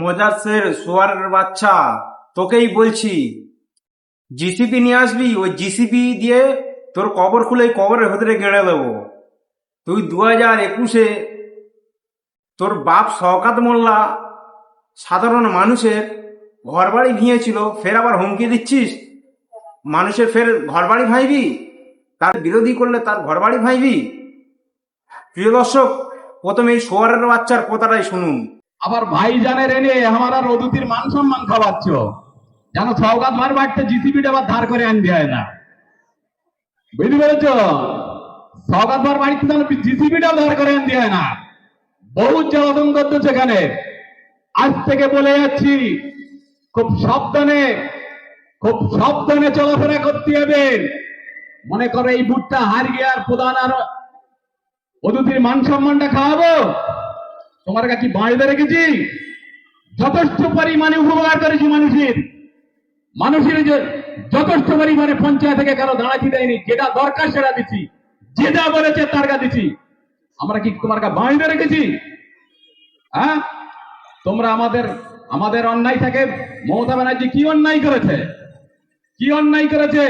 মোজাসের সোয়ারের বাচ্চা। তোকেই বলছি জিসিপি নিয়ে আসবি, ওই জিসিপি দিয়ে তোর কবর খুলে কবরের ভেতরে গেড়ে দেবো। তুই দু হাজার একুশে তোর বাপ শওকাত মোল্লা সাধারণ মানুষের ঘর বাড়ি ভেঙেছিল ফের আবার হুমকি দিচ্ছিস? মানুষের ফের ঘর বাড়ি ভাইবি তার বিরোধী করলে তার ঘর বাড়ি ভাইবি প্রিয় দর্শক, প্রথমে এই সোয়ারের বাচ্চার কথাটাই শুনুন। আবার ভাইজানের এনে আমার আর অদুতির মান সম্মান খাওয়াচ্ছ। যেন সৌগাত মার বাড়তে জিসিবিটা আবার ধার করে আনতে হয় না। বুঝতে পেরেছ? সৌগাত মার বাড়িতে যেন জিসিবিটাও ধার করে আনতে হয় না। বহু জ্বালাতন করতো সেখানে আজ থেকে বলে যাচ্ছি, খুব সাবধানে খুব সাবধানে চলাফেরা করতে হবে। মনে করো এই বুটটা হার গিয়ে আর প্রধান আর অদুতির মান সম্মানটা খাওয়াবো? তোমার কাছে বাঁধতে রেখেছি। যথেষ্ট পরিমাণে উপকার করেছি মানুষের। মানুষের যে যথেষ্ট পরিমাণে পঞ্চায়েত থেকে কারও দাঁড়াতে দেয়নি, যেটা দরকার সেটা দিচ্ছি যেটা বলেছে তার কাছে দিচ্ছি আমরা কি তোমার কাছে বাঁধতে রেখেছি? হ্যাঁ? তোমরা আমাদের আমাদের অন্যায় থেকে মমতা ব্যানার্জি কি অন্যায় করেছে? কি অন্যায় করেছে?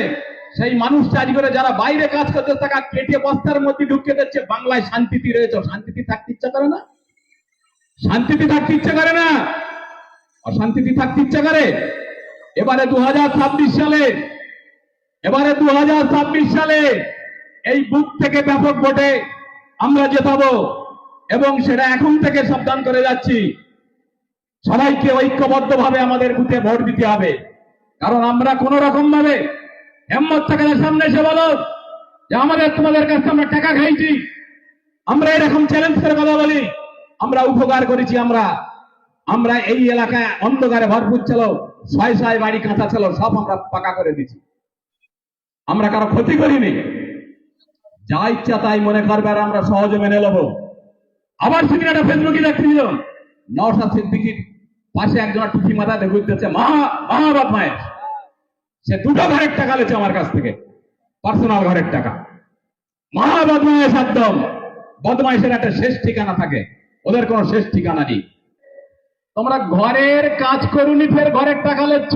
সেই মানুষ আজ করে যারা বাইরে কাজ করতে টাকা কেটে বস্তার মধ্যে ঢুকিয়ে দিচ্ছে, বাংলায় শান্তিতে রয়েছে, শান্তিতে থাকতে ইচ্ছা করে না? শান্তিতে থাকতে ইচ্ছা করে না। অশান্তিতে থাকতে ইচ্ছা করে। এবারে দু হাজার ছাব্বিশ সালে, এবারে দু সালে এই বুক থেকে ব্যাপক ভোটে আমরা জেতাবো এবং সেটা এখন থেকে সাবধান করে যাচ্ছি। সবাইকে ঐক্যবদ্ধ ভাবে আমাদের বুথে ভোট দিতে হবে। কারণ আমরা কোন রকম ভাবে হেম্মত থাকে না সামনে এসে বলো যে আমাদের তোমাদের কাছে আমরা টাকা খাইছি। আমরা এরকম চ্যালেঞ্জ করে কথা বলি। আমরা উপকার করেছি আমরা। আমরা এই এলাকায় অন্ধকারে ভরপুর ছিল, ছয় ছয় বাড়ি কাঁচা ছিল, সব আমরা পাকা করে দিছি আমরা কারও ক্ষতি করিনি। যা ইচ্ছা তাই মনে করবে আর আমরা সহজে মেনে নেব। আবার সেদিন ফেসবুকে দেখছিল নওশাদ সিদ্দিকির পাশে একজন টুকি মাথা দেখতেছে মহা মহা বদমায়েশ সে দুটো ঘরের টাকা লেছে আমার কাছ থেকে, পার্সোনাল ঘরের টাকা। মহা বদমায়েশ একদম। বদমাইশের একটা শেষ ঠিকানা থাকে। ওদের কোনো শেষ ঠিকানা নেই। তোমরা ঘরের কাজ করুনি, ফের ঘরের টাকা লেচ্ছ।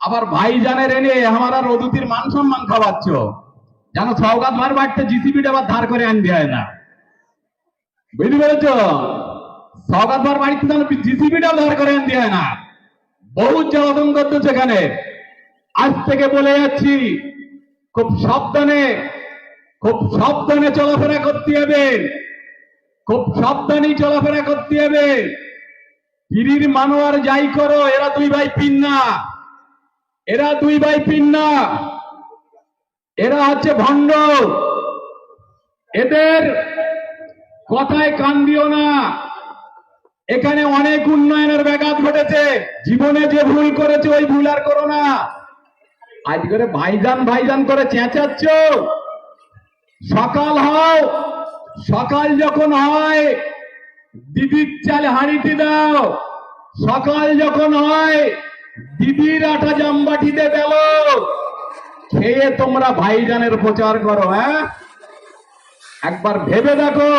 আবার ভাইজানের এনে আমার আর অদুতির মান সম্মান খাওয়াচ্ছ। যেন সৌগাত মার বাড়তে জিসিবিটা আবার ধার করে আনতে হয় না বুঝতে পেরেছ? সৌগাত মার বাড়িতে যেন জিসিবিটাও ধার করে আনতে হয় না বহু জ্বালাতন করতো সেখানে আজ থেকে বলে যাচ্ছি, খুব সাবধানে খুব সাবধানে চলাফেরা করতে হবে। খুব সাবধানেই চলাফেরা করতে হবে। গিরির মানোয়ার যাই করো, এরা দুই ভাই পিন্না এরা দুই ভাই পিন্না এরা হচ্ছে ভণ্ড। এদের কথায় কান দিও না। এখানে অনেক উন্নয়নের ব্যাঘাত ঘটেছে। জীবনে যে ভুল করেছে, ওই ভুল আর করো না। আজ করে ভাইজান ভাইজান করে চেঁচাচ্ছ। সকাল হও সকাল যখন হয়, দিদির চাল হাঁড়িতে দাও। সকাল যখন হয়, দিদির আটা জামবাটিতে গেল খেয়ে তোমরা ভাইজানের প্রচার করো হ্যাঁ? একবার ভেবে দেখো,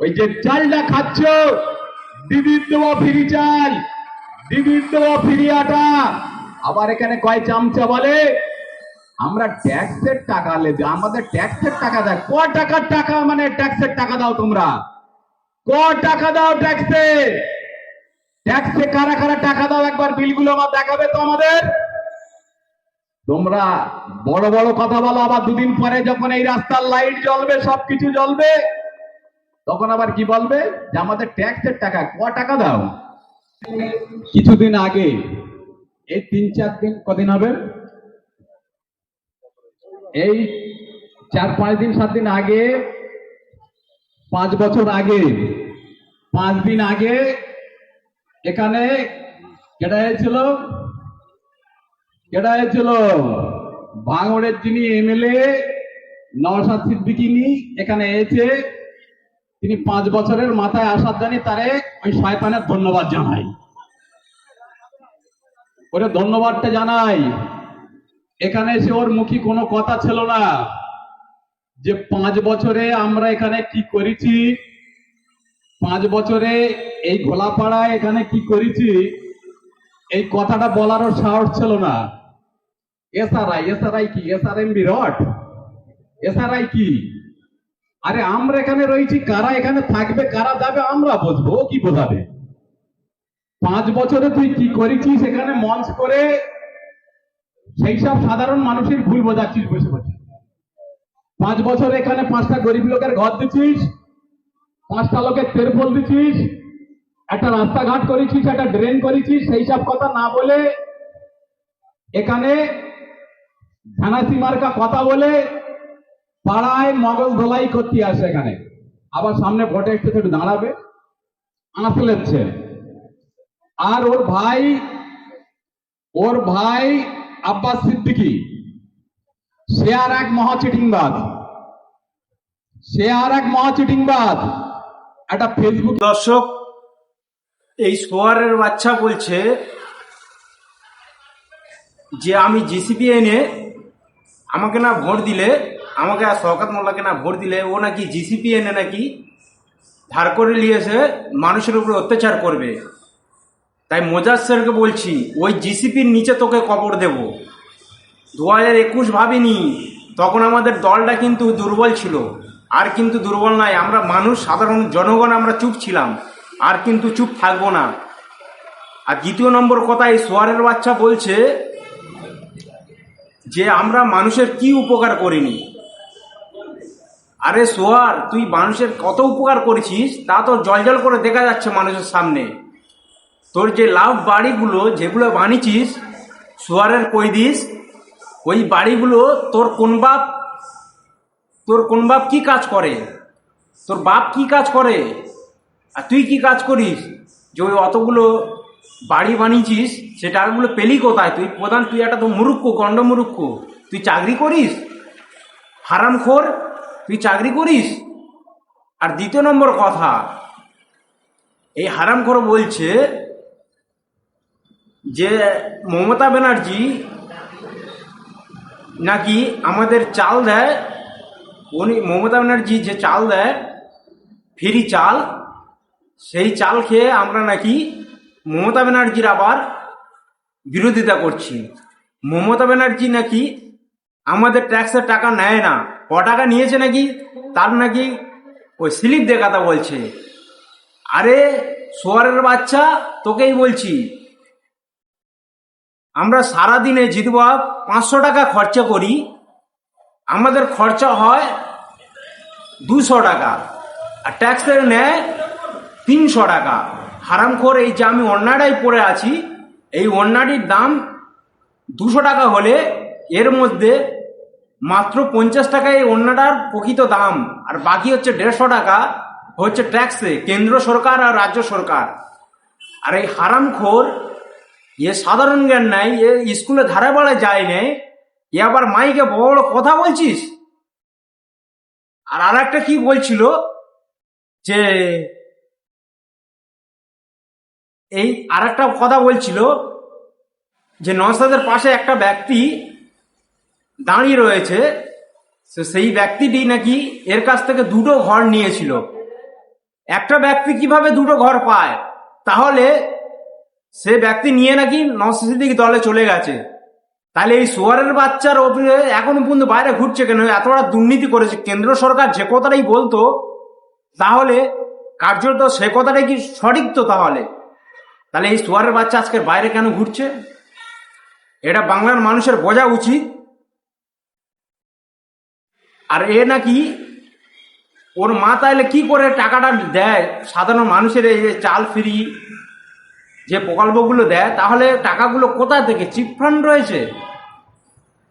ওই যে চালটা খাচ্ছ, দিদির দেওয়া ফিরি চাল, দিদির দেওয়া ফিরি আটা। আবার এখানে কয় চামচা বলে? আমরা ট্যাক্সের টাকা লেগে আমাদের ট্যাক্সের টাকা দেয়। ক টাকার টাকা মানে ট্যাক্সের টাকা দাও তোমরা? ক টাকা দাও ট্যাক্সে ট্যাক্সে কারা কারা টাকা দাও? একবার বিলগুলো আমার দেখাবে তো আমাদের। তোমরা বড় বড় কথা বলো, আবার দুদিন পরে যখন এই রাস্তার লাইট জ্বলবে, সবকিছু জ্বলবে, তখন আবার কি বলবে? যে আমাদের ট্যাক্সের টাকা, ক টাকা দাও? কিছুদিন আগে, এই তিন চার দিন কদিন হবে? এই চার, পাঁচ দিন, সাত দিন আগে, পাঁচ বছর আগে, পাঁচ দিন আগে এখানে কেটা হয়েছিল কেটা হয়েছিল ভাঙড়ের যিনি এমএলএ, নওশাদ সিদ্দিকিনি এখানে এসে তিনি পাঁচ বছরের মাথায় আসার জানি তারে ওই শয়তানের ধন্যবাদ জানাই ওরে ধন্যবাদটা জানাই এখানে এসে ওর মুখী কোনো কথা ছিল না। যে পাঁচ বছরে আমরা এখানে কি করেছি? পাঁচ বছরে এই ঘোলাপাড়ায় এখানে কি করেছি? এই কথাটা বলারও সাহস ছিল না। এসআরআই এসআরআই কি? এসআরএম বিরট? এসআরআই কি? আরে আমরা এখানে রয়েছি, কারা এখানে থাকবে, কারা যাবে, আমরা বুঝব কি বোঝাবে? পাঁচ বছরে তুই কি করেছিস এখানে মঞ্চ করে? সেই সব সাধারণ মানুষের ভুল বোঝাচ্ছিস বসে বসে। পাঁচ বছর এখানে পাঁচটা গরিব লোকের ঘর দিচ্ছিস, পাঁচটা লোকের তেরপল দিচ্ছিস, একটা রাস্তাঘাট করেছিস, একটা ড্রেন করেছিস, সেই সব কথা না বলে এখানে ধানাসি কথা বলে পাড়ায় মগজ ধোলাই করতে আসে এখানে। আবার সামনে ভোটে একটু একটু দাঁড়াবে আঁচ লেচ্ছে আর ওর ভাই ওর ভাই আব্বাস সিদ্দিকি, সে আর এক মহা চিটিংবাজ। সে আর এক মহা চিটিংবাজ। একটা ফেসবুক দর্শক, এই সোয়ারের বাচ্চা বলছে যে আমি জিসিপি এনে আমাকে না ভোট দিলে, আমাকে আর শওকাত মোল্লাকে না ভোট দিলে, ও নাকি জিসিপি এনে নাকি ধার করে নিয়ে এসে মানুষের উপরে অত্যাচার করবে। তাই মোজাজ স্যারকে বলছি, ওই জিসিপির নিচে তোকে কবর দেব। দু হাজার একুশ ভাবিনি, তখন আমাদের দলটা কিন্তু দুর্বল ছিল। আর কিন্তু দুর্বল নাই আমরা মানুষ, সাধারণ জনগণ, আমরা চুপ ছিলাম। আর কিন্তু চুপ থাকব না। আর দ্বিতীয় নম্বর কথা এই সোয়ারের বাচ্চা বলছে যে, আমরা মানুষের কি উপকার করিনি? আরে সোয়ার, তুই মানুষের কত উপকার করেছিস? তা তো জলজল করে দেখা যাচ্ছে মানুষের সামনে। তোর যে লাভ বাড়িগুলো যেগুলো বানিয়েছিস, সোয়ারের কই দিস ওই বাড়িগুলো তোর কোন বাপ, তোর কোন বাপ কি কাজ করে? তোর বাপ কি কাজ করে? আর তুই কি কাজ করিস? যে ওই অতগুলো বাড়ি বানিয়েছিস সে টাকাগুলো পেলি কোথায়? তুই প্রধান, তুই একটা তো মুরুক্ষ গন্ড মুরুক্ষ। তুই চাকরি করিস? হারামখোর, তুই চাকরি করিস? আর দ্বিতীয় নম্বর কথা, এই হারামখোর বলছে যে মমতা ব্যানার্জি নাকি আমাদের চাল দেয়, উনি মমতা ব্যানার্জি যে চাল দেয়, ফ্রি চাল, সেই চাল খেয়ে আমরা নাকি মমতা ব্যানার্জির আবার বিরোধিতা করছি। মমতা ব্যানার্জি নাকি আমাদের ট্যাক্সের টাকা নেয় না। ক টাকা নিয়েছে নাকি, তার নাকি ওই স্লিপ দেখাতা বলছে। আরে, সোয়ারের বাচ্চা, তোকেই বলছি। আমরা সারাদিনে জিতবা পাঁচশো টাকা খরচা করি। আমাদের খরচা হয় দুশো টাকা। আর ট্যাক্সের নেয় তিনশো টাকা। হারামখোর এই যে আমি অন্যাটাই পরে আছি, এই অন্যাটির দাম দুশো টাকা হলে এর মধ্যে মাত্র পঞ্চাশ টাকায় এই অন্যটার প্রকৃত দাম। আর বাকি হচ্ছে দেড়শো টাকা হচ্ছে ট্যাক্সে কেন্দ্র সরকার আর রাজ্য সরকার। আর এই হারামখোর এ সাধারণ জ্ঞান নাই এ স্কুলে ধারে বাড়ে যায় নাই এ আবার মাইকে বড় কথা বলছিস আর আর একটা কি বলছিল যে এই আর একটা কথা বলছিল যে নসাদের পাশে একটা ব্যক্তি দাঁড়িয়ে রয়েছে সেই ব্যক্তিটি নাকি এর কাছ থেকে দুটো ঘর নিয়েছিল একটা ব্যক্তি কীভাবে দুটো ঘর পায় তাহলে সে ব্যক্তি নিয়ে নাকি নসিদ্দিক দলে চলে গেছে। তাহলে এই সোয়ারের বাচ্চার ওপরে এখনও পর্যন্ত বাইরে ঘুরছে কেন? এতটা দুর্নীতি করেছে। কেন্দ্র সরকার যে কথাটাই বলতো, তাহলে কার্যত সে কথাটাই কি সঠিক তো তাহলে? তাহলে এই সোয়ারের বাচ্চা আজকে বাইরে কেন ঘুরছে? এটা বাংলার মানুষের বোঝা উচিত। আর এ নাকি ওর মা তাহলে কি করে টাকাটা দেয়? সাধারণ মানুষের এই চাল ফ্রি যে প্রকল্পগুলো দেয়, তাহলে টাকাগুলো কোথা থেকে? চিপ ফান্ড রয়েছে?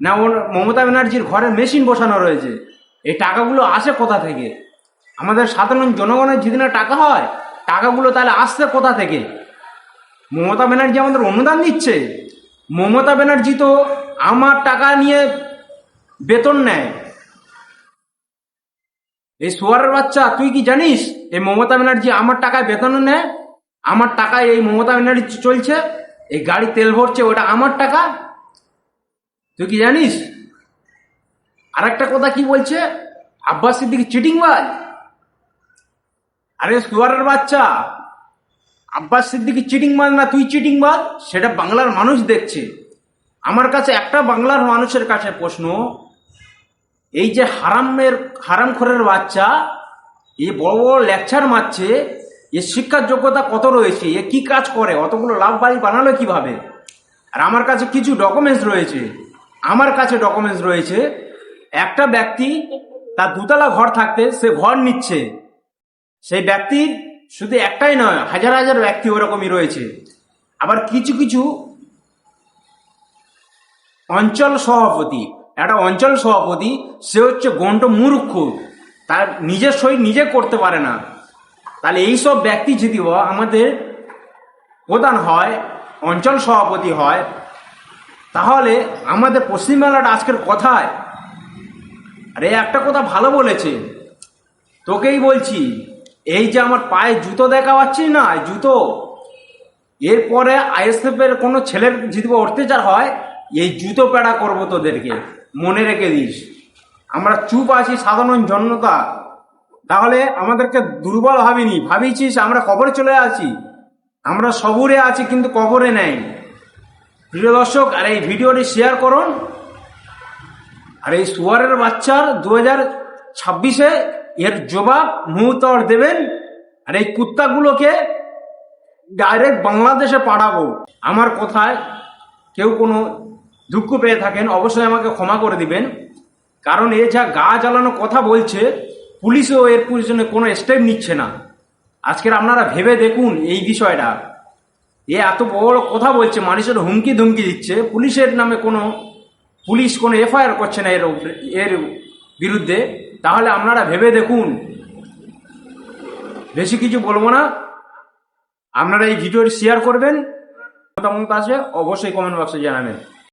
না ওর মমতা ব্যানার্জির ঘরে মেশিন বসানো রয়েছে? এই টাকাগুলো আসে কোথা থেকে? আমাদের সাধারণ জনগণের যদি না টাকা হয়, টাকাগুলো তাহলে আসছে কোথা থেকে? মমতা ব্যানার্জি আমাদের অনুদান দিচ্ছে। মমতা ব্যানার্জি তো আমার টাকা নিয়ে বেতন নেয়। এই সোয়ারের বাচ্চা, তুই কি জানিস? এই মমতা ব্যানার্জি আমার টাকায় বেতন নেয় আমার টাকায় এই মমতা ব্যানার্জি চলছে, এই গাড়ি তেল ভরছে, ওটা আমার টাকা? তুই কি জানিস? আর একটা কথা কি বলছে? আব্বাস সিদ্দিকি চিটিং বাজ? আরে সোয়ারের বাচ্চা, আব্বাস সিদ্দিকি চিটিং মার না তুই চিটিং মার সেটা বাংলার মানুষ দেখছে। আমার কাছে একটা বাংলার মানুষের কাছে প্রশ্ন, এই যে হারামের, হারামখোরের বাচ্চা এ বড় বড় লেকচার মারছে এর শিক্ষার যোগ্যতা কত রয়েছে? এ কি কাজ করে? অতগুলো লাভ বাড়ি বানালো কীভাবে? আর আমার কাছে কিছু ডকুমেন্টস রয়েছে। আমার কাছে ডকুমেন্টস রয়েছে, একটা ব্যক্তি তার দুতলা ঘর থাকতে সে ঘর নিচ্ছে। সেই ব্যক্তির শুধু একটাই নয়, হাজার হাজার ব্যক্তি ওরকমই রয়েছে। আবার কিছু কিছু অঞ্চল সভাপতি, একটা অঞ্চল সভাপতি, সে হচ্ছে গন্ড মূর্খ। তার নিজের সই নিজে করতে পারে না। তাহলে এইসব ব্যক্তি যদি আমাদের প্রধান হয়, অঞ্চল সভাপতি হয়, তাহলে আমাদের পশ্চিমবাংলাটা আজকের কথায়, আরে একটা কথা ভালো বলেছে। তোকেই বলছি, এই যে আমার পায়ে জুতো দেখা পাচ্ছি না জুতো, এরপরে আইএসএফ এর কোনো ছেলের যদি অত্যাচার হয়, এই জুতো পেড়া করব তোদেরকে, মনে রেখে দিস। আমরা চুপ আছি, সাধারণ জনতা। তাহলে আমাদেরকে দুর্বল ভাবিনি। ভাবিছিস আমরা কবরে চলে আছি। আমরা সবুরে আছি কিন্তু কবরে নেই। প্রিয় দর্শক, আর এই ভিডিওটি শেয়ার করুন। আর এই সুয়ারের বাচ্চার দু হাজার ছাব্বিশে এর জবাব মুহূর্তর দেবেন। আর এই কুত্তাগুলোকে ডাইরেক্ট বাংলাদেশে পাঠাবো। আমার কথায় কেউ কোনো দুঃখ পেয়ে থাকেন, অবশ্যই আমাকে ক্ষমা করে দিবেন। কারণ এ যা গা জ্বালানো কথা বলছে পুলিশও এর পিছনে কোনো স্টেপ নিচ্ছে না। আজকের আপনারা ভেবে দেখুন এই বিষয়টা। এ এত বড় কথা বলছে, মানুষের হুমকি ধুমকি দিচ্ছে। পুলিশের নামে কোনো, পুলিশ কোনো এফআইআর করছে না এর এর বিরুদ্ধে। তাহলে আপনারা ভেবে দেখুন। বেশি কিছু বলব না। আপনারা এই ভিডিওটি শেয়ার করবেন। মতামত আছে, অবশ্যই কমেন্ট বক্সে জানাবেন।